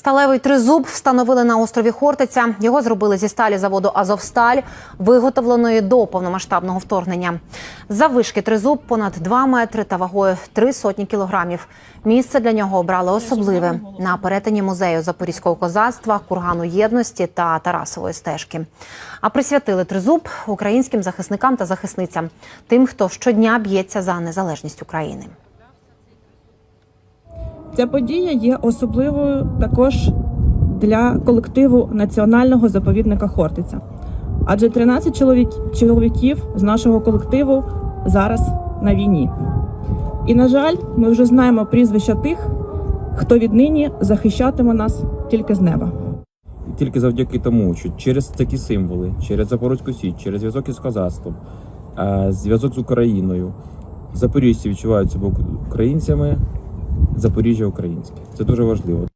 Сталевий тризуб встановили на острові Хортиця. Його зробили зі сталі заводу Азовсталь, виготовленої до повномасштабного вторгнення. Заввишки тризуб понад 2 метри та вагою 3 сотні кілограмів. Місце для нього обрали особливе на перетині музею запорізького козацтва, кургану єдності та Тарасової стежки. А присвятили тризуб українським захисникам та захисницям, тим, хто щодня б'ється за незалежність України. Ця подія є особливою також для колективу національного заповідника Хортиця. Адже 13 чоловік, чоловіків з нашого колективу зараз на війні. І, на жаль, ми вже знаємо прізвища тих, хто віднині захищатиме нас тільки з неба. Тільки завдяки тому, що через такі символи, через Запорозьку Січ, через зв'язок із козацтвом, е, зв'язок з Україною, запоріжці відчувають себе українцями, Запоріжжя українське. Це дуже важливо.